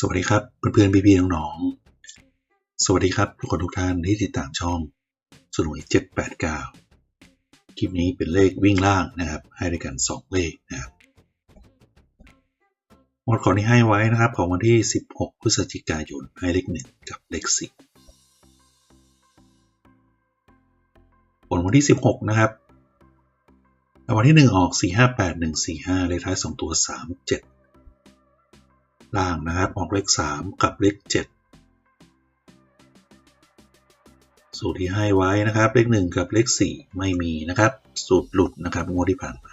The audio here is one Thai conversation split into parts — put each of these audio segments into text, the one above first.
สวัสดีครับเพื่อนๆพี่ๆน้องๆสวัสดีครับทุกคนทุกท่านที่ติดตามช่องสนุย789 คลิปนี้เป็นเลขวิ่งล่างนะครับ ให้ด้วยกัน 2 เลขนะครับหมดของที่ให้ไว้นะครับ ของวันที่ 16 พฤศจิกายนให้เลข 1 กับเลข10ผลวันที่ 16 นะครับรางวัลที่ 1 ออก 458145 เลขท้าย 2 ตัว 37 ล่างนะครับออกเลข 3 กับเลข 7 สูตรที่ให้ไว้นะครับ เลข 1 กับเลข 4 ไม่มีนะครับ สูตรหลุดนะครับงวดที่ผ่านมา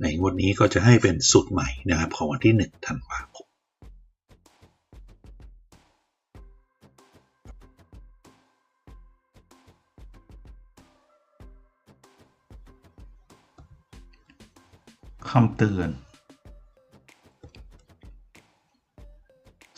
ในงวดนี้ก็จะให้เป็นสูตรใหม่นะครับของวันที่ 1 ธันวาคมคำเตือน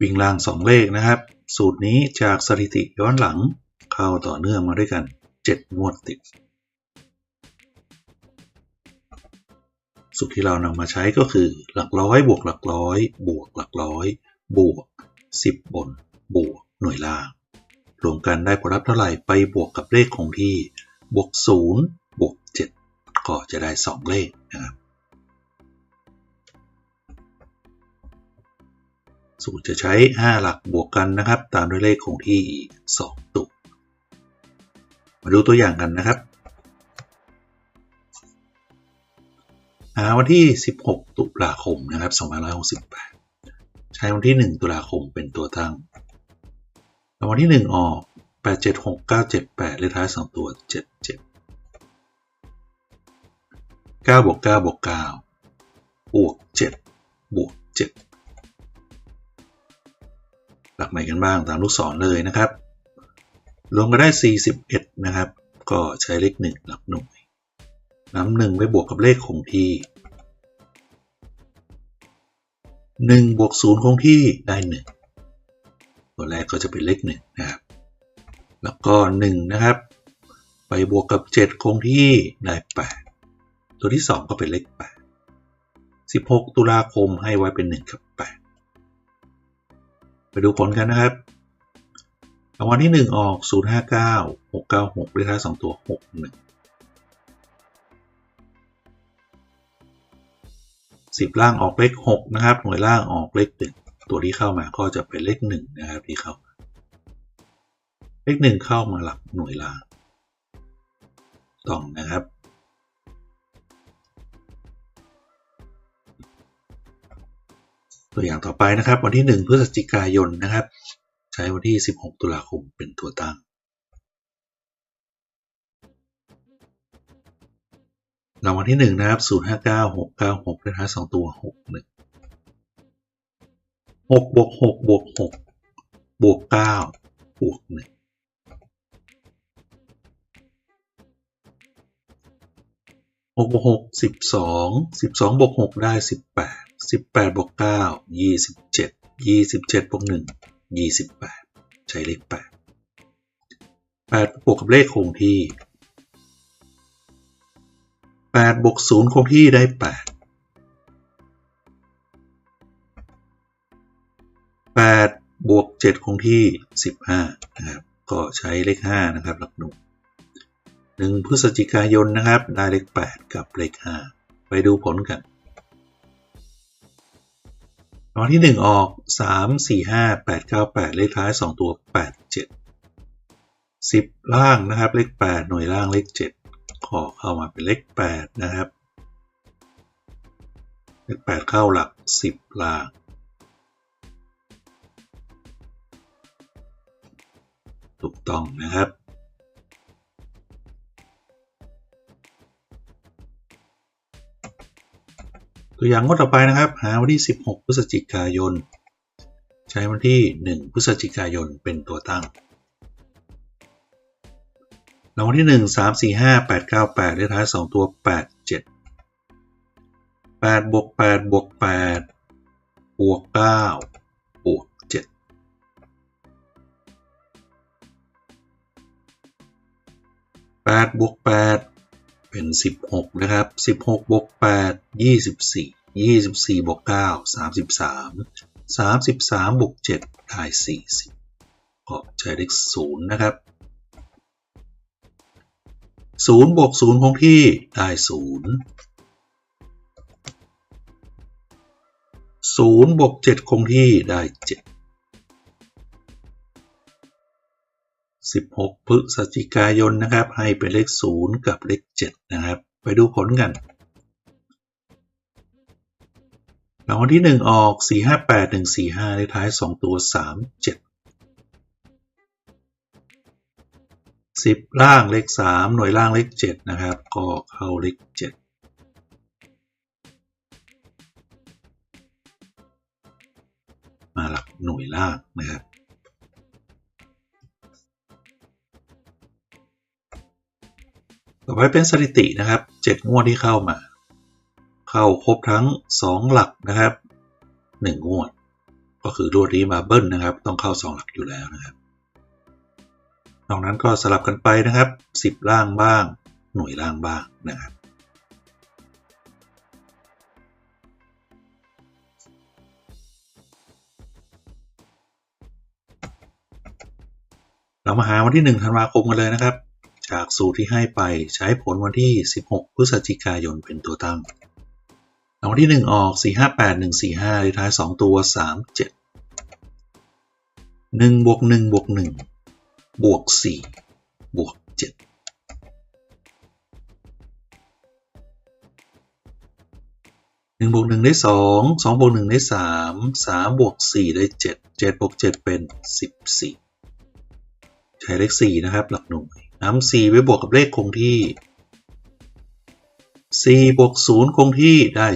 วิ่งล่าง 2 เลขนะครับ สูตรนี้จากสถิติย้อนหลังเข้าต่อเนื่องมาด้วยกัน 7 งวดติด สูตรที่เรานำมาใช้ก็คือหลักร้อยบวกหลักร้อย บวกหลักร้อย บวก 10 บน บวกหน่วยล่าง รวมกันได้ผลลัพธ์เท่าไหร่ไปบวกกับเลขคงที่ บวก 0 บวก 7 ก็จะได้ 2 เลขนะครับ สูตรจะใช้ 5 หลักบวกกันนะครับ ตามด้วยเลขคงที่อีก2ตุกมาดูตัวอย่างกันนะครับหาวันที่ 16 ตุลาคมนะครับ2568 ใช้วันที่ 1 ตุลาคมเป็นตัวตั้งรางวัลที่ 1 ออก 876978 เลขท้าย 2 ตัว 77 9บวก9บวก9บวก7บวก7 หลักไหนกันบ้างตามลูกศรเลยนะครับ รวมกันได้ 41 นะครับ ก็ใช้เลข 1 หลักหน่วยนำหนึ่งไปบวกกับเลขคงที่ 1 บวก 0 คงที่ได้ 1 ตัวแรกก็จะเป็นเลข 1 นะครับ แล้วก็ 1 นะครับ ไปบวกกับ 7 คงที่ได้ 8 ตัวที่ 2 ก็เป็นเลข 8 16 ตุลาคมให้ไว้เป็น1กับ ไปดูผลกันนะครับรางวัลที่ 1 ออก 059 696เลขท้าย2ตัว 61 10 ล่างออกเลข 6 นะครับ หน่วยล่างออกเลข 1 ตัวที่เข้ามาก็จะเป็นเลข 1 นะครับที่เข้ามาเลข 1 เข้ามาหลักหน่วยล่างต้องนะครับ ตัวอย่างต่อไปนะครับ วันที่ 1 พฤศจิกายนนะครับ ใช้วันที่ 16 ตุลาคมเป็นตัวตั้งรางวัลที่1นะครับ059 696เลขท้าย2ตัว 61 6บวก6บวก6บวก9บวก1 6บวก6 12 12บสองบวก6ได้18 18บวก9 27 27บวก1 28 ใช้เลข 8 8บวกกับเลขคงที่ 8 บวก 0 คงที่ได้ 8 8 7คงที่ 15 นะครับ ก็ใช้เลข 5 นะครับ หลักหน่วยหนึ่งพฤศจิกายนนะครับ ได้เลข 8 กับเลข 5 ไปดูผลกัน รางวัลที่ 1 ออก 3 4 5 8 9 8 เลขท้าย 2 ตัว 8 7 10 ล่างนะครับ เลข 8 หน่วยล่างเลข 7 ขอเข้ามาเป็นเลข 8 นะครับ เลข 8 เข้าหลัก 10 ล่าง ถูกต้องนะครับ ตัวอย่างงวดต่อไปนะครับ หาวันที่ 16 พฤศจิกายน ใช้วันที่ 1 พฤศจิกายนเป็นตัวตั้งรางวัลที่ 1 3 4 5 8 9 8เลขท้าย 2 ตัว 8 7 8บวก8บวก8บวก9บวก7 8บวก8 เป็น 16 นะครับ 16บวก8 24 24บวก9 33 33บวก7ได้40ก็ใช้เลข0นะครับ0บวก0คงที่ได้0 0บวก7คงที่ได้7 16 พฤศจิกายนนะครับ ให้เป็นเลข 0 กับเลข 7 นะครับ ไปดูผลกันรางวัลที่ 1 ออก 4 5 8 1 4 5 เลขท้าย 2 ตัว 3 7 10 ล่างเลข 3 หน่วยล่างเลข 7 นะครับ ก็เข้าเลข 7มาหลักหน่วยล่างนะครับ ไปเป็นสถิตินะครับ 7 งวดที่เข้ามา เข้าครบทั้ง 2 หลักนะครับ 1 งวด ก็คือรวดนี้มาเบิ้ลนะครับ ต้องเข้า 2 หลักอยู่แล้วนะครับนอกนั้นก็สลับกันไปนะครับ 10 ล่างบ้าง หน่วยล่างบ้างนะครับเรามาหาวันที่1ธันวาคมกันเลยนะครับ จากสูตรที่ให้ไปใช้ผลวันที่ 16 พฤศจิกายนเป็นตัวตั้งรางวัลที่ 1 ออก 4 5 8 1 4 5เลขท้าย 2 ตัว 3 7 1บวก1บวก1บวก4บวก7 1บวก1ได้2 2บวก1ได้3 3บวก4ได้7 7บวก7เป็น14ใช้เลข4นะครับ หลักหน่วย นำ4ไปบวกกับเลขคงที่ 4 บวก 0 คงที่ได้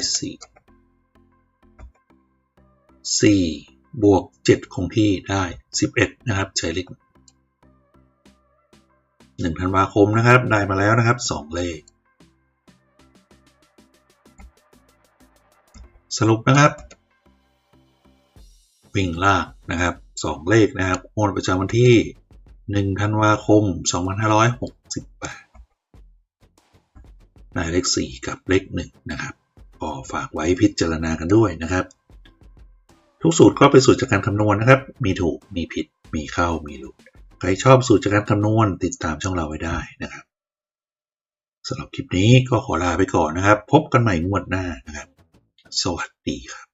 4 4 บวก 7 คงที่ได้ 11 นะครับ ใช้เลข1ธันวาคมนะครับ ได้มาแล้วนะครับ 2 เลข สรุปนะครับ วิ่งลากนะครับ 2 เลขนะครับงวดประจำวันที่ 1ธันวาคม2568ได้เลข4กับเลข1นะครับก็ฝากไว้พิจารณากันด้วยนะครับ ทุกสูตรก็เป็นสูตรจากการคำนวณนะครับ มีถูกมีผิดมีเข้ามีหลุดใครชอบสูตรจากการคำนวณติดตามช่องเราไว้ได้นะครับสำหรับคลิปนี้ก็ขอลาไปก่อนนะครับ พบกันใหม่งวดหน้านะครับ สวัสดีครับ